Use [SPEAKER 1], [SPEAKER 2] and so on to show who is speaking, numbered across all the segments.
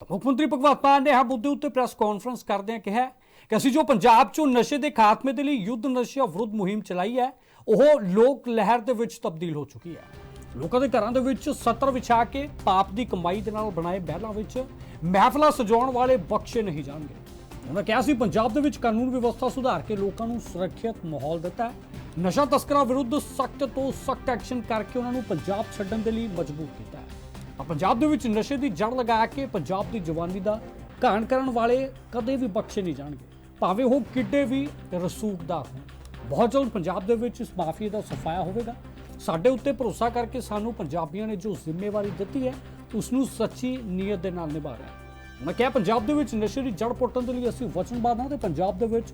[SPEAKER 1] ਤਾਂ ਮੁੱਖ ਮੰਤਰੀ ਭਗਵੰਤ ਮਾਨ ਨੇ ਇਹ ਮੁੱਦੇ ਉੱਤੇ ਪ੍ਰੈਸ ਕਾਨਫਰੰਸ ਕਰਦਿਆਂ ਕਿਹਾ ਕਿ ਅਸੀਂ ਜੋ ਪੰਜਾਬ 'ਚੋਂ ਨਸ਼ੇ ਦੇ ਖਾਤਮੇ ਦੇ ਲਈ ਯੁੱਧ ਨਸ਼ਿਆਂ ਵਿਰੁੱਧ ਮੁਹਿੰਮ ਚਲਾਈ ਹੈ, ਉਹ ਲੋਕ ਲਹਿਰ ਦੇ ਵਿੱਚ ਤਬਦੀਲ ਹੋ ਚੁੱਕੀ ਹੈ। ਲੋਕਾਂ ਦੇ ਘਰਾਂ ਦੇ ਵਿੱਚ ਸੱਤਰ ਵਿਛਾ ਕੇ ਪਾਪ ਦੀ ਕਮਾਈ ਦੇ ਨਾਲ ਬਣਾਏ ਮਹਿਲਾਂ ਵਿੱਚ ਮਹਿਫਲਾਂ ਸਜਾਉਣ ਵਾਲੇ ਬਖਸ਼ੇ ਨਹੀਂ ਜਾਣਗੇ। ਉਹਨਾਂ ਕਿਹਾ ਸੀ, ਪੰਜਾਬ ਦੇ ਵਿੱਚ ਕਾਨੂੰਨ ਵਿਵਸਥਾ ਸੁਧਾਰ ਕੇ ਲੋਕਾਂ ਨੂੰ ਸੁਰੱਖਿਅਤ ਮਾਹੌਲ ਦਿੱਤਾ ਨਸ਼ਾ ਤਸਕਰਾਂ ਵਿਰੁੱਧ ਸਖਤ ਤੋਂ ਸਖਤ ਐਕਸ਼ਨ ਕਰਕੇ ਉਹਨਾਂ ਨੂੰ ਪੰਜਾਬ ਛੱਡਣ ਦੇ ਲਈ ਮਜਬੂਰ ਕੀਤਾ ਹੈ। ਪੰਜਾਬ ਦੇ ਵਿੱਚ ਨਸ਼ੇ ਦੀ ਜੜ ਲਗਾ ਕੇ ਪੰਜਾਬ ਦੀ ਜਵਾਨੀ ਦਾ ਘਾਣ ਕਰਨ ਵਾਲੇ ਕਦੇ ਵੀ ਬਖਸ਼ੇ ਨਹੀਂ ਜਾਣਗੇ। ਭਾਵੇਂ ਉਹ ਕਿੱਡੇ ਵੀ ਰਸੂਖਦਾਰ ਹੋਣ। ਬਹੁਤ ਜਲਦ ਪੰਜਾਬ ਦੇ ਵਿੱਚ ਇਸ ਮਾਫੀਆ ਦਾ ਸਫਾਇਆ ਹੋਵੇਗਾ। ਸਾਡੇ ਉੱਤੇ ਭਰੋਸਾ ਕਰਕੇ ਸਾਨੂੰ ਪੰਜਾਬੀਆਂ ਨੇ ਜੋ ਜ਼ਿੰਮੇਵਾਰੀ ਦਿੱਤੀ ਹੈ ਉਸ ਨੂੰ ਸੱਚੀ ਨੀਅਤ ਦੇ ਨਾਲ ਨਿਭਾ ਰਿਹਾ ਮੈਂ ਕਿਹਾ ਪੰਜਾਬ ਦੇ ਵਿੱਚ ਨਸ਼ੇ ਦੀ ਜੜ ਪੁੱਟਣ ਦੇ ਲਈ ਅਸੀਂ ਵਚਨਬੱਧ ਹਾਂ ਤੇ ਪੰਜਾਬ ਦੇ ਵਿੱਚ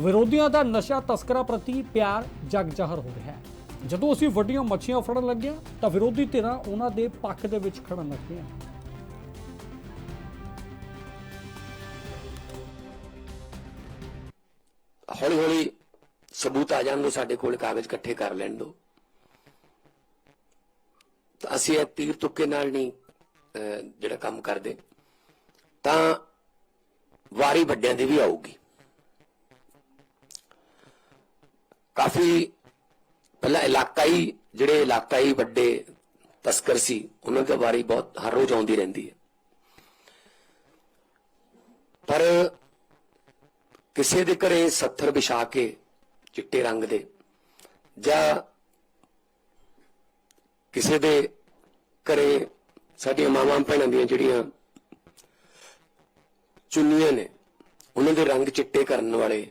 [SPEAKER 1] ਵਿਰੋਧੀਆਂ ਦਾ ਨਸ਼ਾ ਤਸਕਰਾਂ ਪ੍ਰਤੀ ਪਿਆਰ ਜਗ ਜ਼ਾਹਰ ਹੋ ਰਿਹਾ ਹੈ। ਜਦੋਂ ਅਸੀਂ ਵੱਡੀਆਂ ਮੱਛੀਆਂ ਫੜਨ ਲੱਗਿਆ ਤਾਂ ਵਿਰੋਧੀ ਧਿਰਾਂ ਉਹਨਾਂ ਦੇ ਪੱਖ ਦੇ ਵਿੱਚ ਖੜਨ ਲੱਗੀਆਂ
[SPEAKER 2] ਹੌਲੀ ਹੌਲੀ ਸਬੂਤ ਆ ਜਾਣ ਦੋ ਸਾਡੇ ਕੋਲ ਕਾਗਜ਼ ਇਕੱਠੇ ਕਰ ਲੈਣ ਦੋ। ਤਾਂ ਅਸੀਂ ਇਹ ਤੀਰ ਤੁੱਕੇ ਨਾਲ ਨਹੀਂ ਅਹ, ਜਿਹੜਾ ਕੰਮ ਕਰਦੇ ਤਾਂ ਵਾਰੀ ਵੱਡਿਆਂ ਦੀ ਵੀ ਆਊਗੀ। ਕਾਫੀ ਪਹਿਲਾਂ ਇਲਾਕਾਈ, ਜਿਹੜੇ ਇਲਾਕਾਈ ਵੱਡੇ ਤਸਕਰ ਸੀ, ਉਹਨਾਂ ਦੀ ਵਾਰੀ ਬਹੁਤ ਹਰ ਰੋਜ਼ ਆਉਂਦੀ ਰਹਿੰਦੀ ਹੈ। ਪਰ ਕਿਸੇ ਦੇ ਘਰੇ ਸੱਥਰ ਵਿਛਾ ਕੇ ਚਿੱਟੇ ਰੰਗ ਦੇ ਜਾਂ ਕਿਸੇ ਦੇ ਘਰੇ ਸਾਡੀਆਂ ਮਾਵਾਂ ਭੈਣਾਂ ਦੀਆਂ ਜਿਹੜੀਆਂ ਚੁੰਨੀਆਂ ਨੇ, ਉਹਨਾਂ ਦੇ ਰੰਗ ਚਿੱਟੇ ਕਰਨ ਵਾਲੇ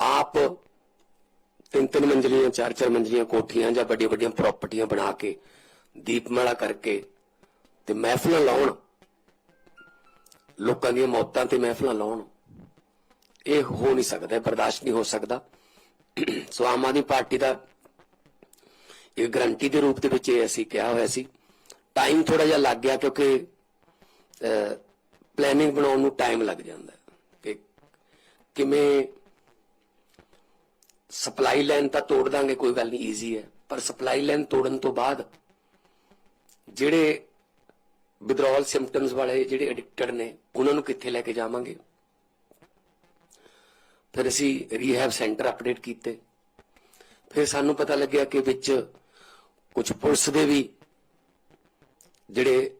[SPEAKER 2] ਆਪ ਤਿੰਨ ਤਿੰਨ ਮੰਜ਼ਲੀਆਂ ਚਾਰ ਚਾਰ ਮੰਜ਼ਲੀਆਂ ਕੋਠੀਆਂ ਜਾਂ ਵੱਡੀਆਂ ਵੱਡੀਆਂ ਪ੍ਰਾਪਰਟੀਆਂ ਬਣਾ ਕੇ ਦੀਪਮਾਲਾ ਕਰਕੇ ਤੇ ਮਹਿਫਲਾਂ ਲਾਉਣ। ਲੋਕਾਂ ਦੀਆਂ ਮੌਤਾਂ ਤੇ ਮਹਿਫਲਾਂ ਲਾਉਣ। ਇਹ ਹੋ ਨਹੀਂ ਸਕਦਾ ਬਰਦਾਸ਼ਤ ਨਹੀਂ ਹੋ ਸਕਦਾ। ਸੋ ਆਮ ਆਦਮੀ ਪਾਰਟੀ ਦਾ ਇਹ ਗਰੰਟੀ ਦੇ ਰੂਪ ਦੇ ਵਿੱਚ ਇਹ ਅਸੀਂ ਕਿਹਾ ਹੋਇਆ ਸੀ। ਟਾਈਮ ਥੋੜਾ ਜਿਹਾ ਲੱਗ ਗਿਆ ਕਿਉਂਕਿ ਪਲੈਨਿੰਗ ਬਣਾਉਣ ਨੂੰ ਟਾਈਮ ਲੱਗ ਜਾਂਦਾ ਕਿ ਕਿਵੇਂ ਸਪਲਾਈ ਲਾਈਨ ਤਾਂ ਤੋੜ ਦਾਂਗੇ, ਕੋਈ ਗੱਲ ਨਹੀਂ ਈਜ਼ੀ ਹੈ। ਪਰ ਸਪਲਾਈ ਲਾਈਨ ਤੋੜਨ ਤੋਂ ਬਾਅਦ ਜਿਹੜੇ ਵਿਦਰੋਲ ਸਿੰਪਟਮਸ ਵਾਲੇ ਜਿਹੜੇ ਐਡਿਕਟਡ ਨੇ, ਉਹਨਾਂ ਨੂੰ ਕਿੱਥੇ ਲੈ ਕੇ ਜਾਵਾਂਗੇ? ਫਿਰ ਅਸੀਂ ਰੀਹੈਬ ਸੈਂਟਰ ਅਪਡੇਟ ਕੀਤੇ। ਫਿਰ ਸਾਨੂੰ ਪਤਾ ਲੱਗਿਆ ਕਿ ਵਿੱਚ ਕੁਝ ਪੁਲਿਸ ਦੇ ਵੀ ਜਿਹੜੇ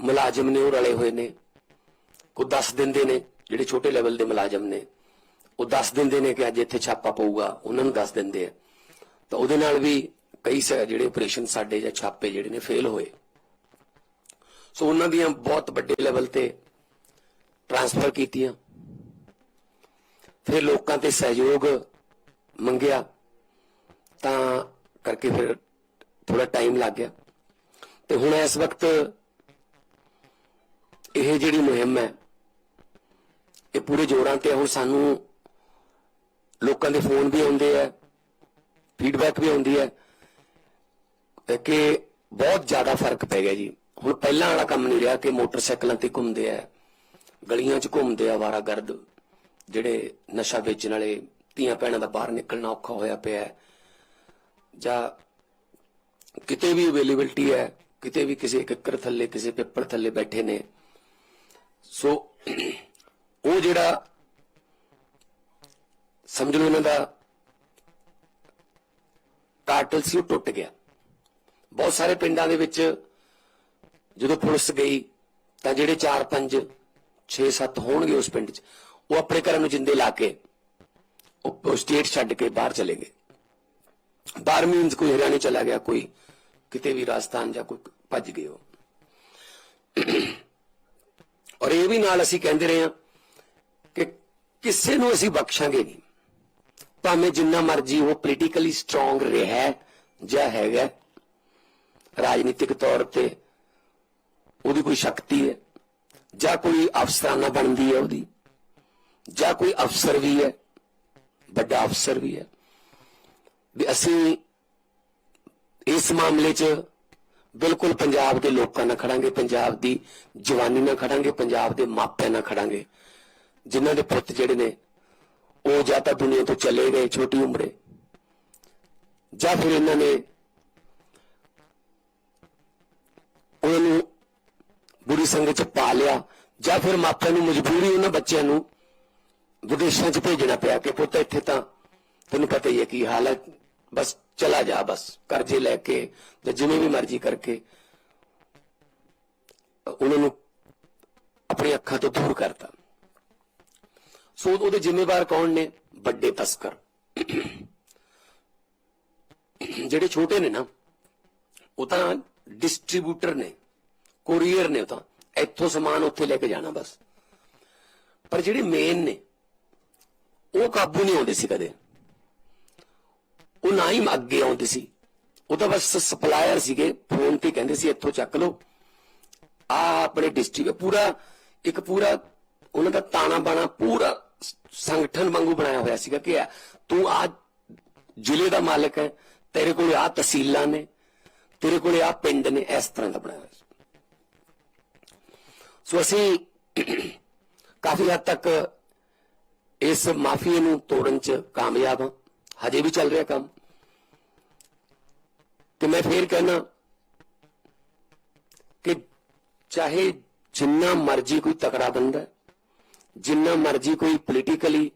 [SPEAKER 2] ਮੁਲਾਜ਼ਮ ਨੇ ਉਹ ਰਲੇ ਹੋਏ ਨੇ। ਕੋ ਦਿਨ ਦੇ ਨੇ, ਜਿਹੜੇ ਛੋਟੇ ਲੈਵਲ ਦੇ ਮੁਲਾਜ਼ਮ ਨੇ। ਉਹ ਦੱਸ ਦਿੰਦੇ ਨੇ ਕਿ ਅੱਜ ਇੱਥੇ ਛਾਪਾ ਪਊਗਾ, ਉਹਨਾਂ ਨੂੰ ਦੱਸ ਦਿੰਦੇ ਆ। ਤਾਂ ਉਹਦੇ ਨਾਲ ਵੀ ਕਈ ਸ- ਜਿਹੜੇ ਆਪਰੇਸ਼ਨ ਸਾਡੇ ਜਾਂ ਛਾਪੇ ਜਿਹੜੇ ਨੇ ਫੇਲ ਹੋਏ। ਸੋ ਉਹਨਾਂ ਦੀਆਂ ਬਹੁਤ ਵੱਡੇ ਲੈਵਲ ਤੇ ਟ੍ਰਾਂਸਫਰ ਕੀਤੀਆਂ। ਫਿਰ ਲੋਕਾਂ ਤੇ ਸਹਿਯੋਗ ਮੰਗਿਆ। ਤਾਂ ਕਰਕੇ ਫਿਰ ਥੋੜਾ ਟਾਈਮ ਲੱਗ ਗਿਆ। ਤੇ ਹੁਣ ਇਸ ਵਕਤ ਇਹ ਜਿਹੜੀ ਮੁਹਿੰਮ ਹੈ, ਇਹ ਪੂਰੇ ਜੋਰਾਂ ਤੇ ਹੈ। ਹੁਣ ਸਾਨੂੰ ਲੋਕਾਂ ਦੇ ਫੋਨ ਵੀ ਆਉਂਦੇ ਆ ਫੀਡਬੈਕ ਵੀ ਆਉਂਦੀ ਹੈ ਕਿ ਬਹੁਤ ਜ਼ਿਆਦਾ ਫ਼ਰਕ ਪੈ ਗਿਆ ਜੀ। ਹੁਣ ਪਹਿਲਾਂ ਵਾਲਾ ਕੰਮ ਨਹੀਂ ਰਿਹਾ ਕਿ ਮੋਟਰਸਾਈਕਲਾਂ ਤੇ ਘੁੰਮਦੇ ਆ, ਗਲੀਆਂ 'ਚ ਘੁੰਮਦੇ ਆ ਵਾਰਾਗਰਦ, ਜਿਹੜੇ ਨਸ਼ਾ ਵੇਚਣ ਵਾਲੇ ਧੀਆਂ ਭੈਣਾਂ ਦਾ ਬਾਹਰ ਨਿਕਲਣਾ ਔਖਾ ਹੋਇਆ ਪਿਆ ਜਾਂ ਕਿਤੇ ਵੀ ਅਵੇਲੇਬਿਲਟੀ ਹੈ, ਕਿਤੇ ਵੀ ਕਿਸੇ ਕਿੱਕਰ ਥੱਲੇ, ਕਿਸੇ ਪੇਪਰ ਥੱਲੇ ਬੈਠੇ ਨੇ। ਸੋ, ਉਹ ਜਿਹੜਾ ਸਮਝ ਲਓ ਇਹਨਾਂ ਦਾ ਕਾਟਲ ਸੀ ਉਹ ਟੁੱਟ ਗਿਆ। ਬਹੁਤ ਸਾਰੇ ਪਿੰਡਾਂ ਦੇ ਵਿੱਚ ਜਦੋਂ ਪੁਲਿਸ ਗਈ, ਤਾਂ ਜਿਹੜੇ 4 5 6 7 ਹੋਣਗੇ ਉਸ ਪਿੰਡ 'ਚ, ਉਹ ਆਪਣੇ ਘਰਾਂ ਨੂੰ ਜਿੰਦੇ ਲਾ ਕੇ, ਉਹ ਸਟੇਟ ਛੱਡ ਕੇ ਬਾਹਰ ਚਲੇ ਗਏ। ਬਾਹਰ ਮੀਨਸ ਕੋਈ ਹਰਿਆਣੇ ਚਲਾ ਗਿਆ, ਕੋਈ ਕਿਤੇ ਵੀ ਰਾਜਸਥਾਨ ਜਾਂ ਕੋਈ ਭੱਜ ਗਏ ਉਹ। ਔਰ ਇਹ ਵੀ ਨਾਲ ਅਸੀਂ ਕਹਿੰਦੇ ਰਹੇ ਹਾਂ ਕਿ ਕਿਸੇ ਨੂੰ ਅਸੀਂ ਬਖਸ਼ਾਂਗੇ ਨਹੀਂ। ਭਾਵੇਂ ਜਿੰਨਾ ਮਰਜ਼ੀ ਉਹ ਪੋਲੀਟੀਕਲੀ ਸਟਰੋਂਗ ਰਿਹਾ ਜਾਂ ਹੈਗਾ ਰਾਜਨੀਤਿਕ ਤੌਰ ਤੇ ਉਹਦੀ ਕੋਈ ਸ਼ਕਤੀ ਹੈ, ਜਾਂ ਕੋਈ ਅਫਸਰਾਨਾ ਬਣਦੀ ਹੈ ਉਹਦੀ, ਜਾਂ ਕੋਈ ਅਫਸਰ ਵੀ ਹੈ, ਵੱਡਾ ਅਫਸਰ ਵੀ ਹੈ। ਵੀ ਅਸੀਂ ਇਸ ਮਾਮਲੇ 'ਚ ਬਿਲਕੁਲ ਪੰਜਾਬ ਦੇ ਲੋਕਾਂ ਨਾਲ ਖੜਾਂਗੇ, ਪੰਜਾਬ ਦੀ ਜਵਾਨੀ ਨਾਲ ਖੜਾਂਗੇ, ਪੰਜਾਬ ਦੇ ਮਾਪਿਆਂ ਨਾਲ ਖੜਾਂਗੇ, ਜਿਨ੍ਹਾਂ ਦੇ ਪੁੱਤ ਜਿਹੜੇ ਨੇ ਉਹ ਜਾਂ ਤਾਂ ਦੁਨੀਆ ਤੋਂ ਚਲੇ ਗਏ ਛੋਟੀ ਉਮਰੇ। ਜਾਂ ਫਿਰ ਇਹਨਾਂ ਨੇ ਉਹਨਾਂ ਨੂੰ ਬੁਰੀ ਸੰਗਤ ਚ ਪਾ ਲਿਆ, ਜਾਂ ਫਿਰ ਮਾਪਿਆਂ ਨੂੰ ਮਜਬੂਰੀ ਉਹਨਾਂ ਬੱਚਿਆਂ ਨੂੰ ਵਿਦੇਸ਼ਾਂ ਚ ਭੇਜਣਾ ਪਿਆ ਕਿ ਪੁੱਤ ਇੱਥੇ ਤਾਂ ਤੈਨੂੰ ਪਤਾ ਹੀ ਹੈ ਕੀ ਹਾਲ ਹੈ, ਬਸ ਚਲਾ ਜਾ, ਬਸ ਕਰਜ਼ੇ ਲੈ ਕੇ ਜਾਂ ਜਿਵੇਂ ਵੀ ਮਰਜ਼ੀ ਕਰਕੇ ਉਹਨਾਂ ਨੂੰ ਆਪਣੀ ਅੱਖਾਂ ਤੋਂ ਦੂਰ ਕਰਤਾ। ਸੋ ਉਹਦੇ ਜ਼ਿੰਮੇਵਾਰ ਕੌਣ ਨੇ? ਵੱਡੇ ਤਸਕਰ। ਜਿਹੜੇ ਛੋਟੇ ਨੇ ਨਾ, ਉਹ ਤਾਂ ਡਿਸਟ੍ਰੀਬਿਊਟਰ ਨੇ ਕੋਰੀਅਰ ਨੇ ਉਹ ਤਾਂ। ਇੱਥੋਂ ਸਮਾਨ ਉੱਥੇ ਲੈ ਕੇ ਜਾਣਾ ਬਸ। ਪਰ ਜਿਹੜੇ ਮੇਨ ਨੇ, ਉਹ ਕਾਬੂ ਨਹੀਂ ਆਉਂਦੇ ਸੀ ਕਦੇ। ਉਹ ਨਾ ਹੀ ਅੱਗੇ ਆਉਂਦੇ ਸੀ। ਉਹ ਤਾਂ ਬਸ ਸਪਲਾਇਰ ਸੀਗੇ। ਫੋਨ ਤੇ ਕਹਿੰਦੇ ਸੀ, ਇੱਥੋਂ ਚੱਕ ਲਓ। ਆ ਆਪਣੇ ਡਿਸਟ੍ਰਿਕਟ ਪੂਰਾ, ਇੱਕ ਪੂਰਾ, ਉਹਨਾਂ ਦਾ ਤਾਣਾ ਬਾਣਾ ਪੂਰਾ ਸੰਗਠਨ ਵਾਂਗੂ ਬਣਾਇਆ ਹੋਇਆ ਸੀਗਾ ਕਿ ਆ ਤੂੰ ਆ ਜ਼ਿਲ੍ਹੇ ਦਾ ਮਾਲਕ ਹੈ, ਤੇਰੇ ਕੋਲ ਆ ਤਹਿਸੀਲਾਂ ਨੇ, ਤੇਰੇ ਕੋਲ ਆ ਪਿੰਡ ਨੇ, ਇਸ ਤਰ੍ਹਾਂ ਦਾ ਬਣਾਇਆ ਹੋਇਆ ਸੀ। ਸੋ ਅਸੀਂ ਕਾਫੀ ਹੱਦ ਤੱਕ ਇਸ ਮਾਫੀਏ ਨੂੰ ਤੋੜਨ ਚ ਕਾਮਯਾਬ ਹਾਂ। ਹਜੇ ਵੀ ਚੱਲ ਰਿਹਾ ਕੰਮ। ਤੇ ਮੈਂ ਫੇਰ ਕਹਿਣਾ ਕਿ ਚਾਹੇ ਜਿੰਨਾ ਮਰਜ਼ੀ ਕੋਈ ਤਕੜਾ ਬੰਦਾ ਜਿੰਨਾ ਮਰਜ਼ੀ ਕੋਈ ਪੋਲੀਟੀਕਲੀ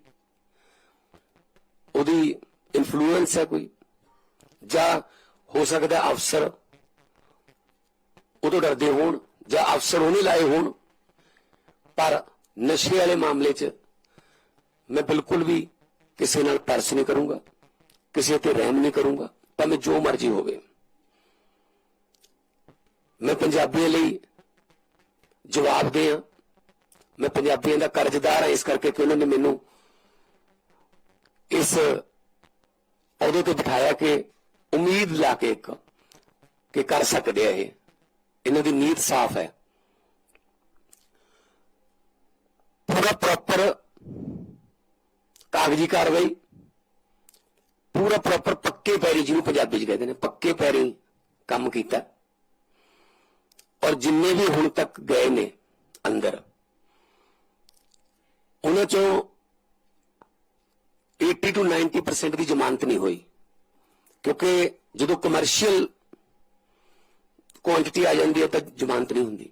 [SPEAKER 2] ਉਹਦੀ ਇਨਫਲੂਐਂਸ ਹੈ ਕੋਈ, ਜਾਂ ਹੋ ਸਕਦਾ ਅਫਸਰ ਉਹ ਤੋਂ ਡਰਦੇ ਹੋਣ, ਜਾਂ ਅਫਸਰ ਉਹਨੇ ਲਾਏ ਹੋਣ, ਪਰ ਨਸ਼ੇ ਵਾਲੇ ਮਾਮਲੇ 'ਚ ਮੈਂ ਬਿਲਕੁਲ ਵੀ ਕਿਸੇ ਨਾਲ ਤਰਸ ਨਹੀਂ ਕਰੂੰਗਾ, ਕਿਸੇ ਤੇ ਰਹਿਮ ਨਹੀਂ ਕਰੂੰਗਾ, ਭਾਵੇਂ ਜੋ ਮਰਜ਼ੀ ਹੋਵੇ। ਮੈਂ ਪੰਜਾਬੀਆਂ ਲਈ ਜਵਾਬ ਦੇ ਆ। ਮੈਂ ਪੰਜਾਬੀਆਂ ਦਾ ਕਰਜ਼ਦਾਰ ਹਾਂ, ਇਸ ਕਰਕੇ ਕਿ ਉਹਨਾਂ ਨੇ ਮੈਨੂੰ ਇਸ ਅਹੁਦੇ ਤੇ ਬਿਠਾਇਆ ਕਿ ਉਮੀਦ ਲਾ ਕੇ ਇੱਕ, ਕਿ ਕਰ ਸਕਦੇ ਆ ਇਹ। ਇਹਨਾਂ ਦੀ ਨੀਤ ਸਾਫ਼ ਹੈ। ਪੂਰਾ ਪ੍ਰੋਪਰ ਕਾਗਜ਼ੀ ਕਾਰਵਾਈ, ਪੂਰਾ ਪ੍ਰੋਪਰ ਪੱਕੇ ਪੈਰੀ ਜਿਹਨੂੰ ਪੰਜਾਬੀ ਚ ਕਹਿੰਦੇ ਨੇ, ਪੱਕੇ ਪੈਰੀ ਕੰਮ ਕੀਤਾ। ਔਰ ਜਿੰਨੇ ਵੀ ਹੁਣ ਤੱਕ ਗਏ ਨੇ ਅੰਦਰ ਉਹਨਾਂ ਚੋਂ 80 ਤੋਂ 90% ਦੀ ਜ਼ਮਾਨਤ ਨਹੀਂ ਹੋਈ। ਕਿਉਂਕਿ ਜਦੋਂ ਕਮਰਸ਼ੀਅਲ ਕੁਆਂਟੀਟੀ ਆ ਜਾਂਦੀ ਹੈ ਤਾਂ ਜ਼ਮਾਨਤ ਨਹੀਂ ਹੁੰਦੀ।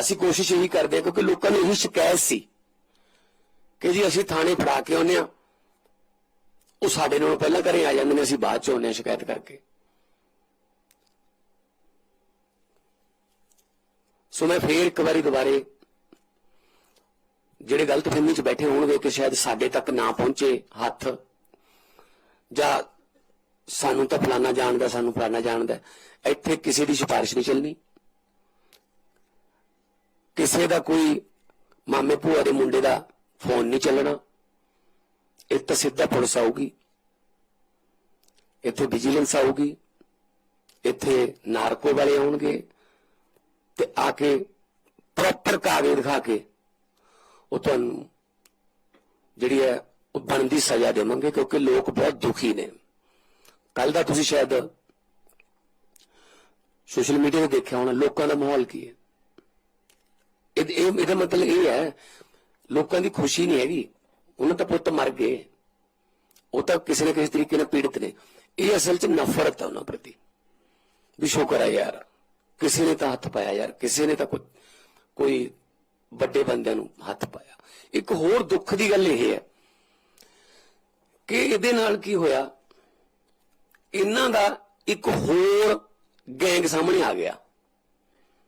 [SPEAKER 2] ਅਸੀਂ ਕੋਸ਼ਿਸ਼ ਇਹੀ ਕਰਦੇ ਹਾਂ ਕਿਉਂਕਿ ਲੋਕਾਂ ਨੂੰ ਇਹੀ ਸ਼ਿਕਾਇਤ ਸੀ ਕਿ ਜੀ ਅਸੀਂ ਥਾਣੇ ਫੜਾ ਕੇ ਆਉਂਦੇ ਆ ਉਹ ਸਾਡੇ ਨਾਲੋਂ ਪਹਿਲਾਂ ਘਰੇ ਆ ਜਾਂਦੇ ਨੇ, ਅਸੀਂ ਬਾਅਦ ਚ ਆਉਂਦੇ ਹਾਂ ਸ਼ਿਕਾਇਤ ਕਰਕੇ। ਸੋ ਮੈਂ ਫੇਰ ਇੱਕ ਵਾਰੀ ਦੁਬਾਰੇ ਜਿਹੜੇ ਗਲਤਫਹਿਮੀ ਚ ਬੈਠੇ ਹੋਣਗੇ, ਕਿ ਸ਼ਾਇਦ ਸਾਡੇ ਤੱਕ ਨਾ ਪਹੁੰਚੇ ਹੱਥ। ਜਾਂ ਸਾਨੂੰ ਤਾਂ ਫਲਾਣਾ ਜਾਣਦਾ ਸਾਨੂੰ ਫਲਾਣਾ ਜਾਣਦਾ ਇੱਥੇ ਕਿਸੇ ਦੀ ਸਿਫਾਰਿਸ਼ ਨਹੀਂ ਚੱਲਣੀ। ਕਿਸੇ ਦਾ ਕੋਈ ਮਾਮੇ ਭੂਆ ਦੇ ਮੁੰਡੇ ਦਾ ਫੋਨ ਨਹੀਂ ਚੱਲਣਾ। ਇਹ ਤਾਂ ਸਿੱਧਾ ਪੁਲਿਸ ਆਊਗੀ। ਇੱਥੇ ਵਿਜੀਲੈਂਸ ਆਊਗੀ। ਇੱਥੇ ਨਾਰਕੋ ਵਾਲੇ ਆਉਣਗੇ। ਤੇ ਆ ਕੇ ਪ੍ਰੋਪਰ ਕਾਗਜ਼ ਦਿਖਾ ਕੇ ਉਹ ਤੁਹਾਨੂੰ ਜਿਹੜੀ ਹੈ ਉਹ ਬਣਦੀ ਸਜ਼ਾ ਦੇਵਾਂਗੇ ਕਿਉਂਕਿ ਲੋਕ ਬਹੁਤ ਦੁਖੀ ਨੇ। ਕੱਲ ਦਾ ਤੁਸੀਂ ਸ਼ਾਇਦ ਸੋਸ਼ਲ ਮੀਡੀਆ ਤੇ ਦੇਖਿਆ ਹੋਣਾ, ਲੋਕਾਂ ਦਾ ਮਾਹੌਲ ਕੀ ਹੈ? ਇਹ ਇਹਦਾ ਮਤਲਬ ਇਹ ਹੈ, ਲੋਕਾਂ ਦੀ ਖੁਸ਼ੀ ਨਹੀਂ ਹੈਗੀ। ਉਹਨਾਂ ਤਾਂ ਪੁੱਤ ਮਰ ਗਏ। ਉਹ ਤਾਂ ਕਿਸੇ ਨਾ ਕਿਸੇ ਤਰੀਕੇ ਨਾਲ ਪੀੜਤ ਨੇ। ਇਹ ਅਸਲ 'ਚ ਨਫ਼ਰਤ ਹੈ ਉਹਨਾਂ ਪ੍ਰਤੀ। ਵੀ ਸ਼ੁਕਰ ਹੈ ਯਾਰ, ਕਿਸੇ ਨੇ ਤਾਂ ਹੱਥ ਪਾਇਆ ਯਾਰ, ਕਿਸੇ ਨੇ ਤਾਂ ਕੋਈ ਵੱਡੇ ਬੰਦਿਆਂ ਨੂੰ ਹੱਥ ਪਾਇਆ। ਇੱਕ ਹੋਰ ਦੁੱਖ ਦੀ ਗੱਲ ਇਹ ਹੈ ਕਿ ਇਹਦੇ ਨਾਲ ਕੀ ਹੋਇਆ? ਇਹਨਾਂ ਦਾ ਇੱਕ ਹੋਰ ਗੈਂਗ ਸਾਹਮਣੇ ਆ ਗਿਆ।